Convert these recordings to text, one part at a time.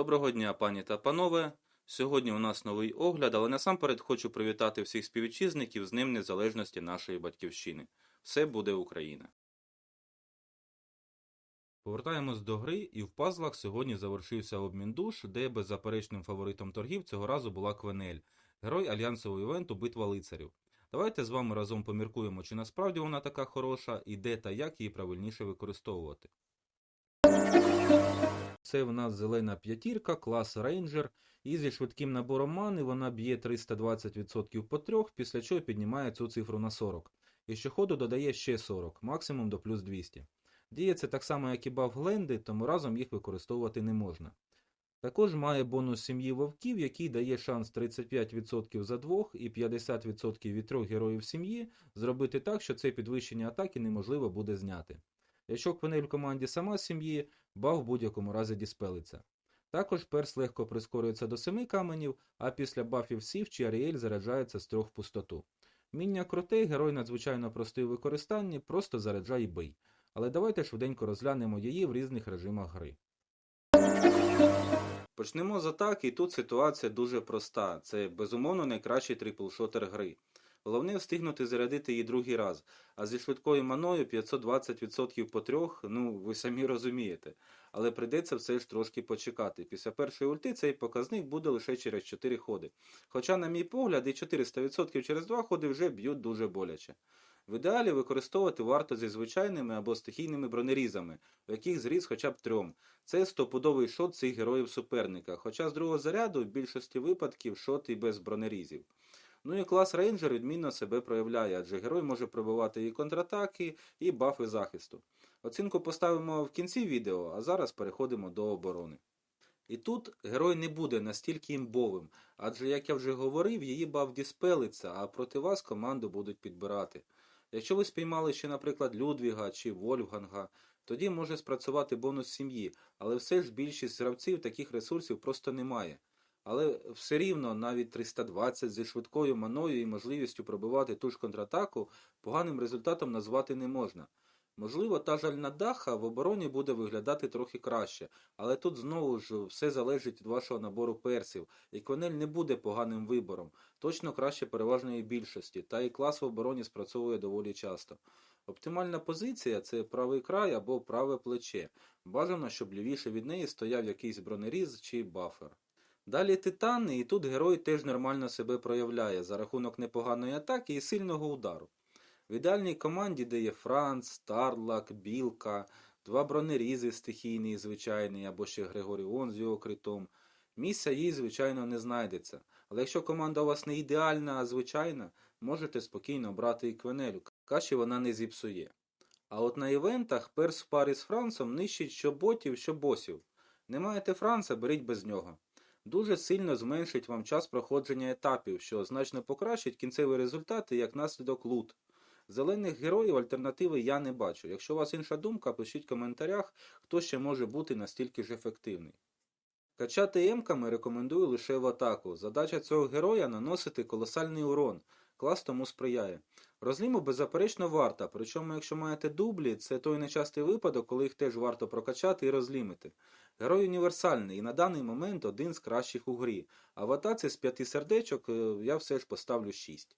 Доброго дня, пані та панове. Сьогодні у нас новий огляд, але насамперед хочу привітати всіх співвітчизників з Днем Незалежності нашої батьківщини. Все буде Україна. Повертаємось до гри, і в пазлах сьогодні завершився обмін душ, де беззаперечним фаворитом торгів цього разу була Квенель, герой альянсового івенту Битва лицарів. Давайте з вами разом поміркуємо, чи насправді вона така хороша, і де та як її правильніше використовувати. Це в нас зелена п'ятірка, клас рейнджер, і зі швидким набором мани вона б'є 320% по трьох, після чого піднімає цю цифру на 40. І щоходу додає ще 40, максимум до плюс 200. Діє це так само, як і баф Гленди, тому разом їх використовувати не можна. Також має бонус сім'ї вовків, який дає шанс 35% за двох і 50% від трьох героїв сім'ї зробити так, що це підвищення атаки неможливо буде зняти. Якщо квенель в команді сама сім'ї, баф в будь-якому разі діспелиться. Також перс легко прискорюється до 7 каменів, а після бафів Сів чи Аріель заряджається з трьох в пустоту. Міння крутий, герой надзвичайно простий у використанні, просто заряджай і бий. Але давайте швиденько розглянемо її в різних режимах гри. Почнемо з атаки, і тут ситуація дуже проста. Це безумовно найкращий триплшотер гри. Головне встигнути зарядити її другий раз, а зі швидкою маною 520% по трьох, ну ви самі розумієте. Але прийдеться все ж трошки почекати. Після першої ульти цей показник буде лише через 4 ходи. Хоча, на мій погляд, і 400% через 2 ходи вже б'ють дуже боляче. В ідеалі використовувати варто зі звичайними або стихійними бронерізами, в яких зріз хоча б трьом. Це стопудовий шот цих героїв суперника, хоча з другого заряду в більшості випадків шот і без бронерізів. Ну і клас рейнджер відмінно себе проявляє, адже герой може пробивати і контратаки, і бафи захисту. Оцінку поставимо в кінці відео, а зараз переходимо до оборони. І тут герой не буде настільки імбовим, адже, як я вже говорив, її баф діспелиться, а проти вас команду будуть підбирати. Якщо ви спіймали ще, наприклад, Людвіга чи Вольфганга, тоді може спрацювати бонус сім'ї, але все ж більшість гравців таких ресурсів просто немає. Але все рівно навіть 320 зі швидкою маною і можливістю пробивати ту ж контратаку поганим результатом назвати не можна. Можливо, та жальна даха в обороні буде виглядати трохи краще, але тут знову ж все залежить від вашого набору персів, і Квенель не буде поганим вибором, точно краще переважної більшості, та і клас в обороні спрацьовує доволі часто. Оптимальна позиція це правий край або праве плече. Бажано, щоб лівіше від неї стояв якийсь бронеріз чи бафер. Далі титани, і тут герой теж нормально себе проявляє за рахунок непоганої атаки і сильного удару. В ідеальній команді, де є Франц, Старлак, Білка, два бронерізи стихійний і звичайний, або ще Григоріон з його критом, місця їй, звичайно, не знайдеться. Але якщо команда у вас не ідеальна, а звичайна, можете спокійно брати і квенелю, каші вона не зіпсує. А от на івентах перс в парі з Францом нищить що ботів, що босів. Не маєте Франца, беріть без нього. Дуже сильно зменшить вам час проходження етапів, що значно покращить кінцевий результат і як наслідок лут. Зелених героїв альтернативи я не бачу. Якщо у вас інша думка, пишіть в коментарях, хто ще може бути настільки ж ефективний. Качати емками рекомендую лише в атаку. Задача цього героя наносити колосальний урон. Клас тому сприяє. Розліму беззаперечно варта, причому якщо маєте дублі, це той нечастий випадок, коли їх теж варто прокачати і розлімити. Герой універсальний і на даний момент один з кращих у грі, а в атаці з п'яти сердечок е, я все ж поставлю 6.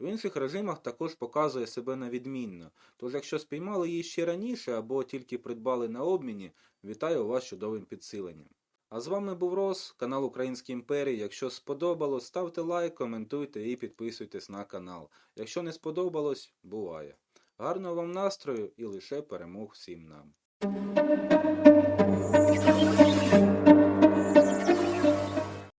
В інших режимах також показує себе на відмінно, тож якщо спіймали її ще раніше або тільки придбали на обміні, вітаю вас чудовим підсиленням. А з вами був Рос, канал Українській імперії. Якщо сподобалось, ставте лайк, коментуйте і підписуйтесь на канал. Якщо не сподобалось, буває. Гарного вам настрою і лише перемог всім нам.